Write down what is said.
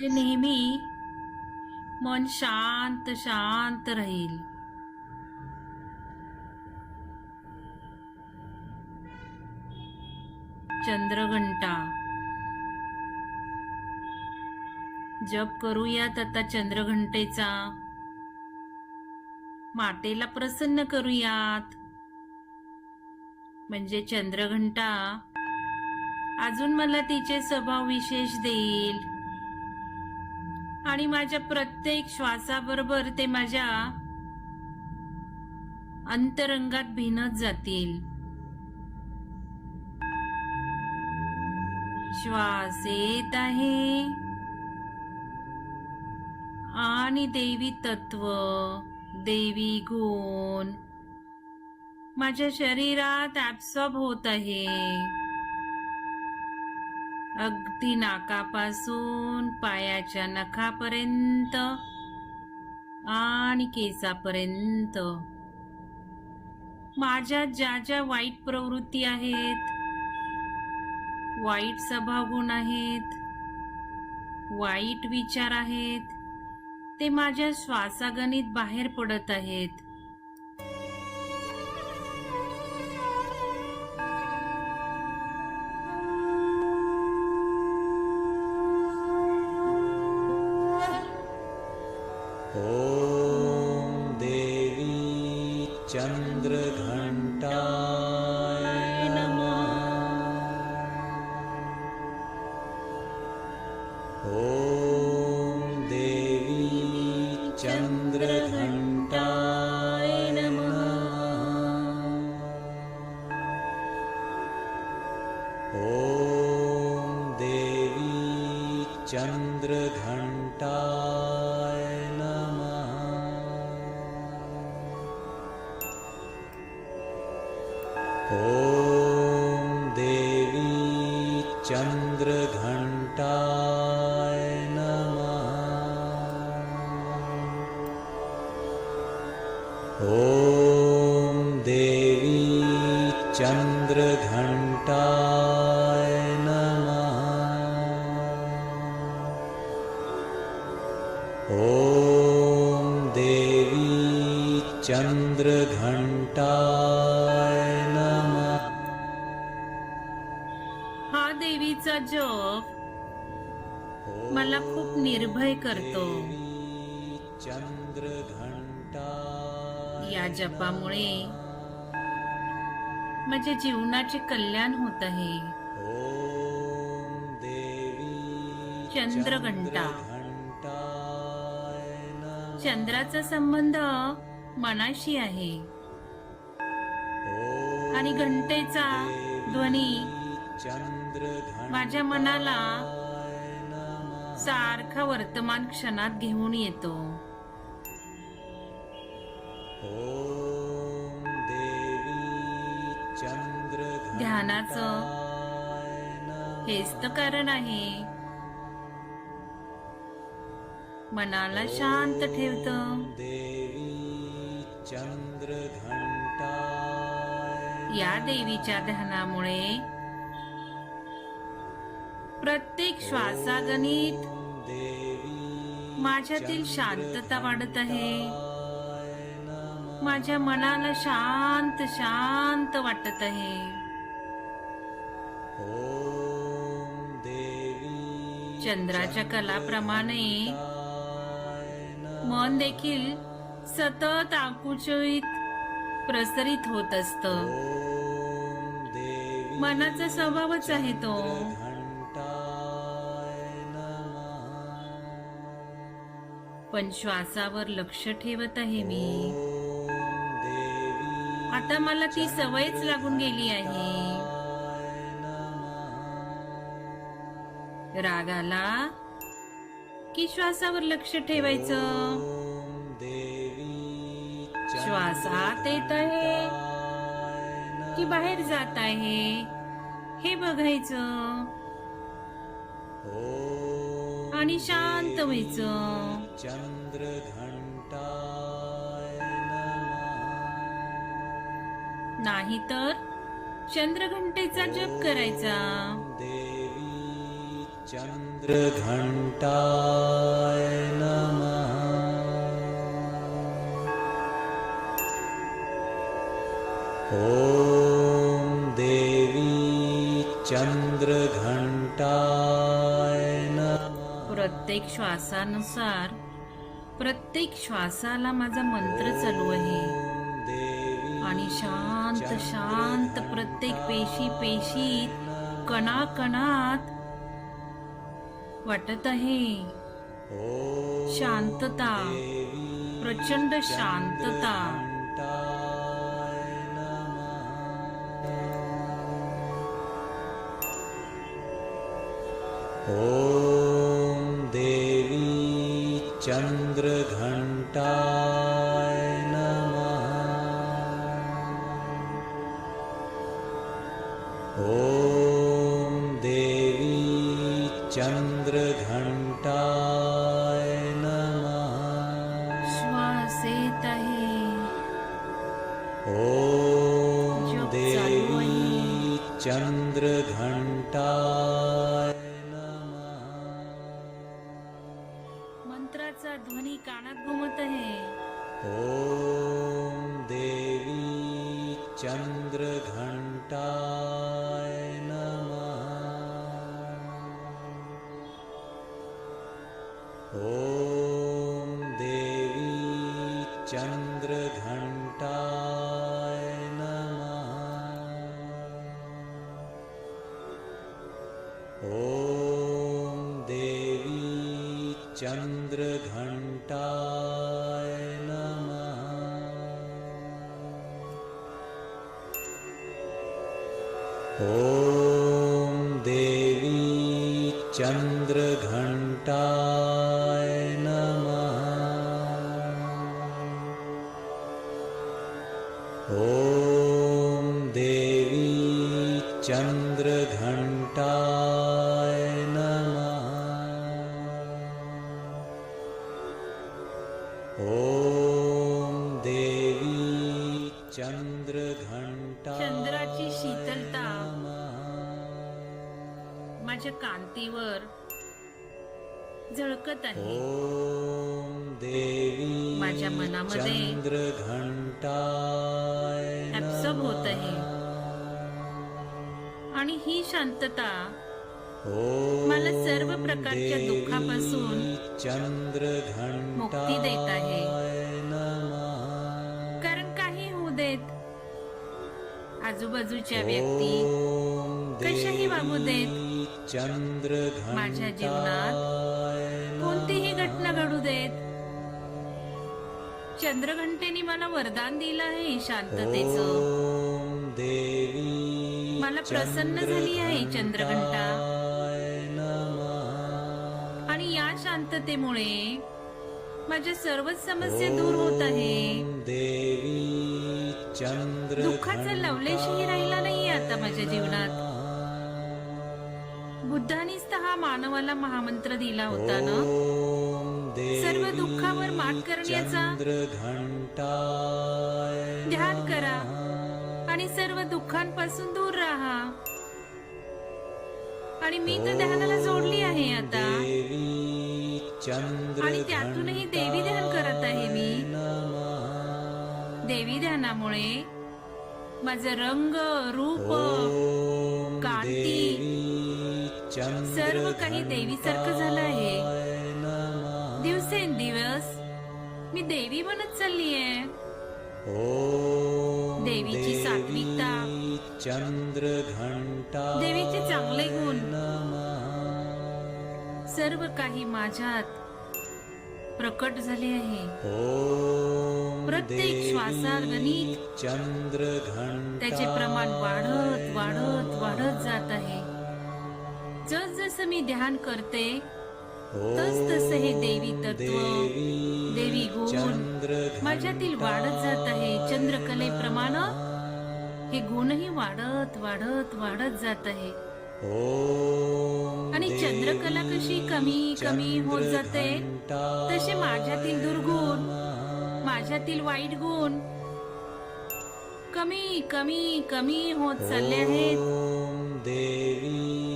म्हणजे नेहमी मन शांत शांत राहील. चंद्रघंटा. जप करूयात आता चंद्रघंटेचा. मातेला प्रसन्न करूयात. म्हणजे चंद्रघंटा अजून मला तिचे स्वभाव विशेष देईल. आणि माझ्या प्रत्येक श्वासाबरोबर ते माझ्या अंतरंगात भिनत जातील. श्वास येत आहे. आणि देवी तत्व देवी गुण माझ्या शरीरात ऍब्सॉर्ब होत आहे. अगदी नाकापासून पायाच्या नखापर्यंत आणि केसापर्यंत. माझ्या ज्या ज्या वाईट प्रवृत्ती आहेत वाईट स्वभावगुण आहेत वाईट विचार आहेत ते माझ्या श्वासागणित बाहेर पडत आहेत. ॐ देवी चन्द्रघण्टाय नमः। ॐ देवी चन्द्रघण्टाय नमः। ॐ देवी चन्द्रघण्टाय चन्द्रघण्टाय नमः। ॐ देवी चन्द्रघण्टाय नमः। ॐ देवी चन्द्रघण्टाय जप मला खूप निर्भय करतो. या जपामुळे माझ्या जीवनाचे कल्याण होत आहे चंद्र घंटा चंद्रघंटा. चंद्राचा संबंध मनाशी आहे. आणि घंटेचा ध्वनी माझ्या मनाला सारखा वर्तमान क्षणात घेऊन येतो. ध्यानाचं हेच तर कारण आहे. मनाला शांत ठेवतं. या देवीच्या ध्यानामुळे प्रत्येक श्वासागणित माझ्यातील शांतता वाढत आहे. माझ्या मनाला शांत शांत वाटत आहे. चंद्राच्या कलाप्रमाणे मन देखील सतत आकुचळीत प्रसरित होत असत. मनाचा स्वभावच आहे तो. पण श्वासावर लक्ष ठेवत आहे मी. आता मला ती सवयच लागून गेली आहे. रागाला की श्वासावर लक्ष ठेवायचं? ॐ देवी श्वास आत येत आहे की बाहेर जात आहे? हे बघायचं. आणि शांत व्हायचं चन्द्रघण्टाय नमः नाहीतर चंद्रघंटेचा जप करायचा. देवी चन्द्रघण्टाय प्रत्येक श्वासानुसार प्रत्येक श्वासाला माझा मंत्र चालू आहे. आणि शांत शांत प्रत्येक पेशी पेशीत कणा कणात वाटत आहे. शांतता प्रचंड शांतता. Oh चन्द्रघण्टाय नमः। ॐ देवी चन्द्रघण्टाय मंत्राचा ध्वनी कानात घुमत आहे. ओम देवी चन्द्रघण्टाय नमः। ॐ देवी चन्द्रघण्टाय नमः। ॐ देवी चन्द्रघण्टाय ॐ देवी चन्द्रघण्टाय नमः। ॐ देवी चन्द्रघण्टाय कांतीवर झळकत आहे. देवी माझ्या मनामध्ये ऍब्सॉर्ब होत आहे. आणि ही शांतता मला सर्व प्रकारच्या दुःखापासून चन्द्रघण्टाय मुक्ती देत आहे. कारण काही होऊ देत. आजूबाजूच्या व्यक्ती कशाही वागू देत. चन्द्रघण्टाय माझ्या जीवनात कोणतीही घटना घडू देत. चंद्रघंटेने मला वरदान दिलं आहे शांततेचं. मला प्रसन्न झाली आहे चंद्रघंटा. आणि या शांततेमुळे माझ्या सर्वच समस्या दूर होत आहे. देवी चंद्र दुःखाचा लवलेशही राहिला नाही आता माझ्या जीवनात. बुद्धानीच तर हा मानवाला महामंत्र दिला होता ना? सर्व दुःखावर मात करण्याचा ध्यान करा आणि सर्व दुःखांपासून दूर राहा. आणि मी तर ध्यानाला जोडली आहे आता. आणि त्यातूनही देवी ध्यान करत आहे मी. देवी ध्यानामुळे माझं रंग रूप कांती सर्व काही देवीसारखं झालं आहे दिवसेंदिवस मी देवी बनत चालली आहे ॐ देवीची सात्विकता. चंद्र घंटा देवीचे चांगले गुण. सर्व काही माझ्यात प्रकट झाले आहे. प्रत्येक श्वासात गणित चंद्र घंटा त्याचे प्रमाण वाढत वाढत वाढत जात आहे. जस जसं मी ध्यान करते तस तस हे देवी तत्व देवी गुण माझ्यातील वाढत जात आहे. चंद्रकलेप्रमाणे हे गुणही वाढत वाढत वाढत जात आहे. ॐ आणि चंद्रकला कशी कमी कमी होत जाते? तसे माझ्यातील दुर्गुण माझ्यातील वाईट गुण कमी कमी कमी होत चालले आहेत. देवी